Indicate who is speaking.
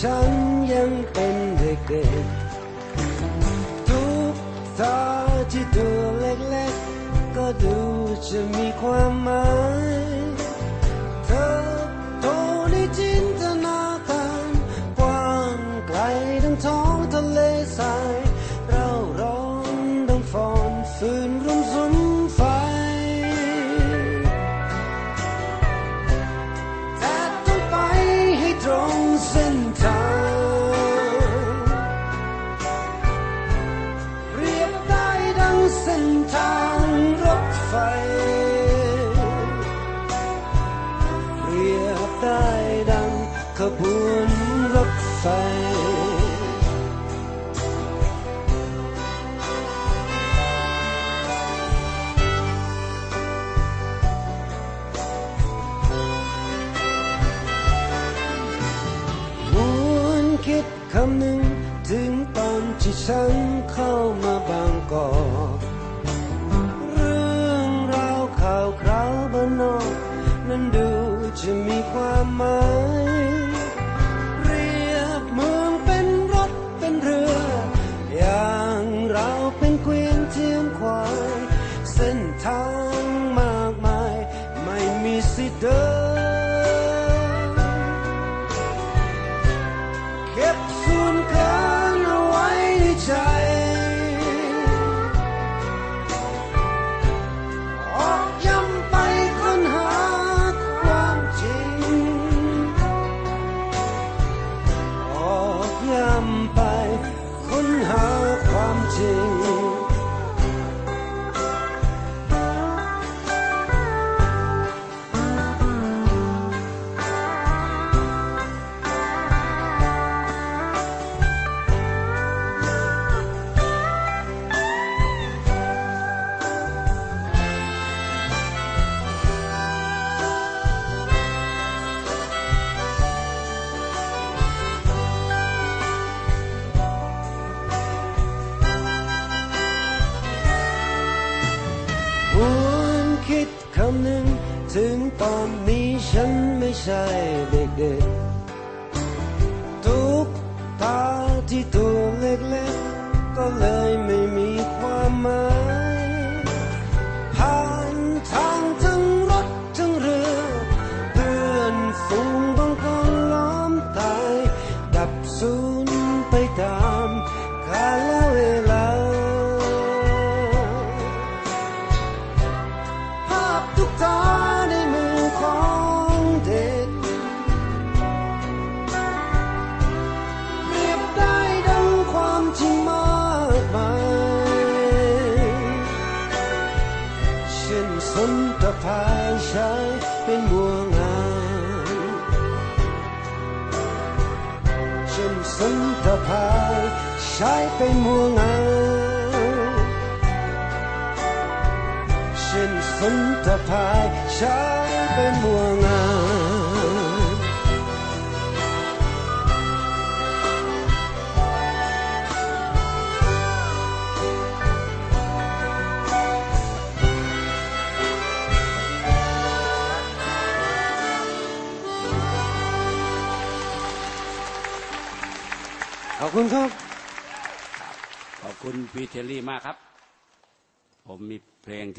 Speaker 1: ฉันยังเป็นเด็กๆทุกตาที่ตัวเล็กๆ ก็ดูจะมีความ ไฟ เรียบได้ดังขบวนรถไฟวนคิดคำหนึ่งถึงตอนที่ฉันเข้ามา จะมีความหมาย หนึ่ง ถึงตอนนี้ฉันไม่ใช่เด็กๆ ทุกตาที่ตัวเล็กๆ ก็เลยไม่มีความ นสนตะพายใช้เป็นบัวงามเช่นสนตะพายใช้เป็นบัวงามเช่นสนตะพายใช้เป็นบัวงาม ขอบคุณครับ
Speaker 2: ขอบคุณพีเทลลี่มากครับ ผมมีเพลงที่